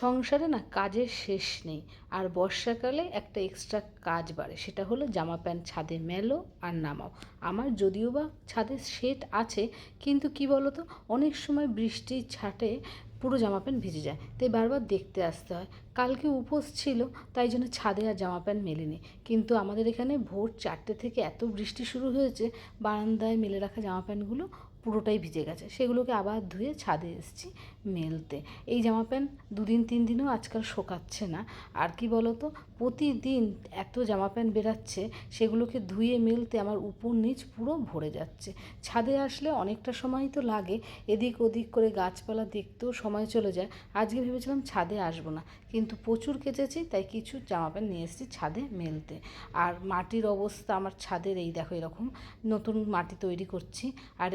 সংসারে না কাজের শেষ নেই। আর বর্ষাকালে একটা এক্সট্রা কাজ বাড়ে, সেটা হলো জামা প্যান্ট ছাদে মেলো আর নামাও। আমার যদিও বা ছাদে শেড আছে, কিন্তু কি বলো তো অনেক সময় বৃষ্টির ছাটে পুরো জামা প্যান্ট ভিজে যায়। তাই বারবার দেখতে আসতে হয়। কালকে উপোস ছিল, তাই জন্য ছাদে আর জামা প্যান্ট মেলেনি। কিন্তু আমাদের এখানে ভোর চারটে থেকে এত বৃষ্টি শুরু হয়েছে, বারান্দায় মেলে রাখা জামা প্যান্টগুলো পুরোটাই ভিজে গেছে। সেগুলোকে আবার ধুয়ে ছাদে এসেছি মেলতে। এই জামা প্যান্ট দুদিন তিন দিনও আজকাল শোকাচ্ছে না। আর কি বলো তো প্রতিদিন এত জামা প্যান্ট বেরাচ্ছে, সেগুলোকে ধুয়ে মেলতে আমার উপর নিচ পুরো ভরে যাচ্ছে। ছাদে আসলে অনেকটা সময় তো লাগে, এদিক ওদিক করে গাছপালা দেখতেও সময় চলে যায়। আজকে ভেবেছিলাম ছাদে আসব না, কিন্তু প্রচুর কেচেছি, তাই কিছু জামা প্যান্ট নিয়ে এসেছি ছাদে মেলতে। আর মাটির অবস্থা আমার ছাদের এই দেখো এরকম, নতুন মাটি তৈরি করছি। আর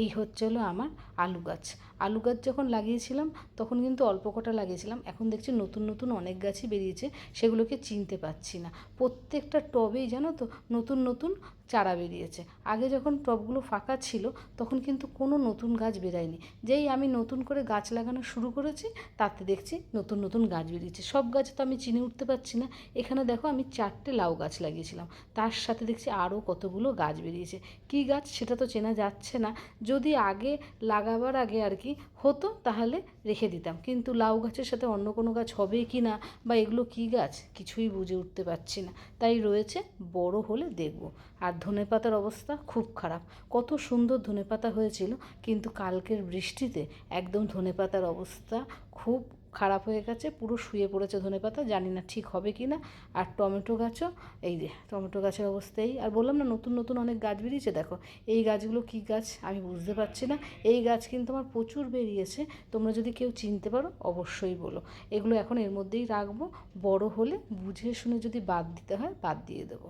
এই হচ্ছে হলো আমার আলু গাছ। আলু গাছ যখন লাগিয়েছিলাম, তখন কিন্তু অল্প কটা লাগিয়েছিলাম, এখন দেখছি নতুন নতুন অনেক গাছই বেরিয়েছে, সেগুলোকে চিনতে পারছি না। প্রত্যেকটা টবেই জানো তো নতুন নতুন চারা বেরিয়েছে। আগে যখন টবগুলো ফাঁকা ছিল, তখন কিন্তু কোনো নতুন গাছ বেরায়নি। যেই আমি নতুন করে গাছ লাগানো শুরু করেছি, তাতে দেখছি নতুন নতুন গাছ বেরিয়েছে। সব গাছ তো আমি চিনে উঠতে পারছি না। এখানে দেখো আমি চারটে লাউ গাছ লাগিয়েছিলাম। তার সাথে দেখছি আরও কতগুলো গাছ বেরিয়েছে। কী গাছ সেটা তো চেনা যাচ্ছে না। যদি আগে লাগাবার আগে আর কি হতো, তাহলে রেখে দিতাম। কিন্তু লাউ গাছের সাথে অন্য কোনো গাছ হবে কি না, বা এগুলো কী গাছ, কিছুই বুঝে উঠতে পারছি না। তাই রয়েছে বড় হলে দেখব। আর ধনেপাতার অবস্থা খুব খারাপ। কত সুন্দর ধনেপাতা হয়েছিল, কিন্তু কালকের বৃষ্টিতে একদম ধনেপাতার অবস্থা খুব খারাপ হয়ে গেছে, পুরো শুয়ে পড়েছে ধনেপাতা জানি না ঠিক হবে কি না। আর টমেটো গাছও, এই যে টমেটো গাছের অবস্থাই। আর বললাম না, নতুন নতুন অনেক গাছ বেরিয়েছে, দেখো। এই গাছগুলো কী গাছ আমি বুঝতে পারছি না। এই গাছ কিন্তু আমার প্রচুর বেরিয়েছে, তোমরা যদি কেউ চিনতে পারো, অবশ্যই বলো। এগুলো এখন এর মধ্যেই রাখব। বড় হলে বুঝে শুনে যদি বাদ দিতে হয়, বাদ দিয়ে দেবো।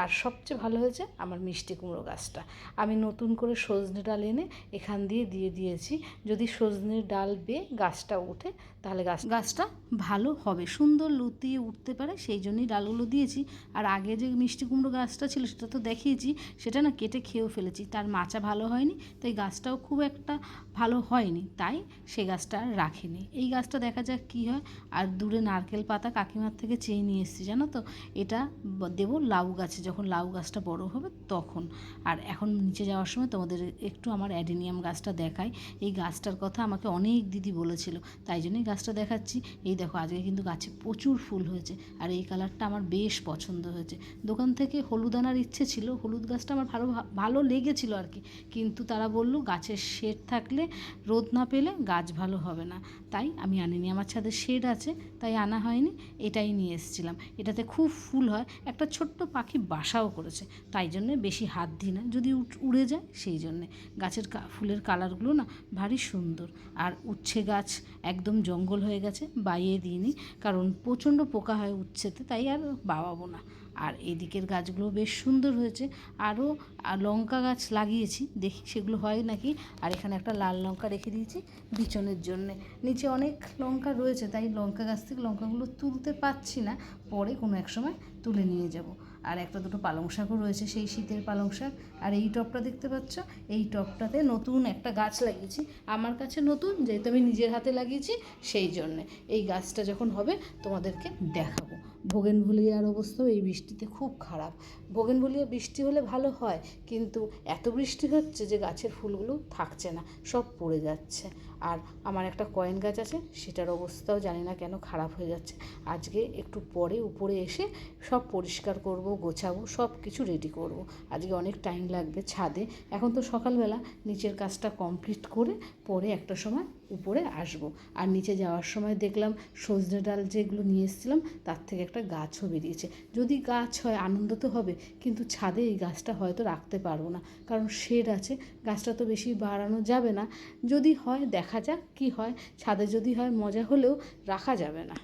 আর সবচেয়ে ভালো হয়েছে আমার মিষ্টি কুমড়ো গাছটা। আমি নতুন করে সজনে ডাল এনে এখান দিয়ে দিয়ে দিয়েছি। যদি সজনের ডাল বেয়ে গাছটা ওঠে, তাহলে গাছ গাছটা ভালো হবে, সুন্দর লুতিয়ে উঠতে পারে, সেই জন্যই ডালগুলো দিয়েছি। আর আগে যে মিষ্টি কুমড়ো গাছটা ছিল সেটা তো দেখিয়েছি, সেটা না কেটে খেয়েও ফেলেছি। তার মাচা ভালো হয়নি, তাই গাছটাও খুব একটা ভালো হয়নি, তাই সে গাছটা আর রাখিনি। এই গাছটা দেখা যাক কী হয়। আর দূরে নারকেল পাতা কাকিমার থেকে চেয়ে নিয়ে এসেছি, জানো তো? এটা দেবো লাউ গাছে, যখন লাউ গাছটা বড় হবে তখন। আর এখন নিচে যাওয়ার সময় তোমাদের একটু আমার অ্যাডিনিয়াম গাছটা দেখাই। এই গাছটার কথা আমাকে অনেক দিদি বলেছিল, তাই জন্যই গাছটা দেখাচ্ছি। এই দেখো, আজকে কিন্তু গাছে প্রচুর ফুল হয়েছে। আর এই কালারটা আমার বেশ পছন্দ হয়েছে। দোকান থেকে হলুদ আনার ইচ্ছে ছিল, হলুদ গাছটা আমার ভালো ভালো লেগেছিল আর কি। কিন্তু তারা বলল, গাছের শেড থাকলে রোদ না পেলে গাছ ভালো হবে না। তাই আমি আনিনি। আমার ছাদের শেড আছে, তাই আনা হয়নি, এটাই নিয়ে এসেছিলাম। এটাতে খুব ফুল হয়, একটা ছোট্ট পাখি বাসাও করেছে, তাই জন্যে বেশি হাত দিই না। যদি উড়ে যায়, সেই জন্যে। গাছের ফুলের কালারগুলো না ভারী সুন্দর। আর উচ্ছে গাছ একদম জঙ্গল হয়ে গেছে, বাইয়ে দিইনি, কারণ প্রচণ্ড পোকা হয় উচ্ছেতে, তাই আর বাবাবো না। আর এদিকের গাছগুলো বেশ সুন্দর হয়েছে। আরও লঙ্কা গাছ লাগিয়েছি, দেখি সেগুলো হয় নাকি। আর এখানে একটা লাল লঙ্কা রেখে দিয়েছি বিচনের জন্যে। নিচে অনেক লঙ্কা রয়েছে, তাই লঙ্কা গাছ থেকে লঙ্কাগুলো তুলতে পারছি না। পরে কোনো এক সময় তুলে নিয়ে যাব। আর একটা দুটো পালং শাকও রয়েছে, সেই শীতের পালং শাক। আর এই টবটা দেখতে পাচ্ছ? এই টবটাতে নতুন একটা গাছ লাগিয়েছি। আমার কাছে নতুন, যেহেতু আমি নিজের হাতে লাগিয়েছি, সেই জন্যে। এই গাছটা যখন হবে, তোমাদেরকে দেখাবো। ভোগেনভুলিয়ার অবস্থাও এই বৃষ্টিতে খুব খারাপ। ভোগেনভুলিয়া বৃষ্টি হলে ভালো হয়, কিন্তু এত বৃষ্টি হচ্ছে যে গাছের ফুলগুলো থাকছে না, সব পড়ে যাচ্ছে। আর আমার একটা কয়েন গাছ আছে, সেটার অবস্থাও জানি না কেন খারাপ হয়ে যাচ্ছে। আজকে একটু পরে উপরে এসে সব পরিষ্কার করব, গোছাবো, সব কিছু রেডি করব। আজকে অনেক টাইম লাগবে ছাদে। এখন তো সকালবেলা, নিচের কাজটা কমপ্লিট করে পরে একটা সময় উপরে আসব। আর নিচে যাওয়ার সময় দেখলাম সজনে ডাল যেগুলো নিয়ে এসেছিলাম, তার থেকে একটা গাছও বেরিয়েছে। যদি গাছ হয়, আনন্দ তো হবে, কিন্তু ছাদে এই গাছটা হয়তো রাখতে পারব না। কারণ শেড আছে, গাছটা তো বেশি বাড়ানো যাবে না। যদি হয় দেখা যাক কি হয়। ছাদে যদি হয় মজা হলেও রাখা যাবে না।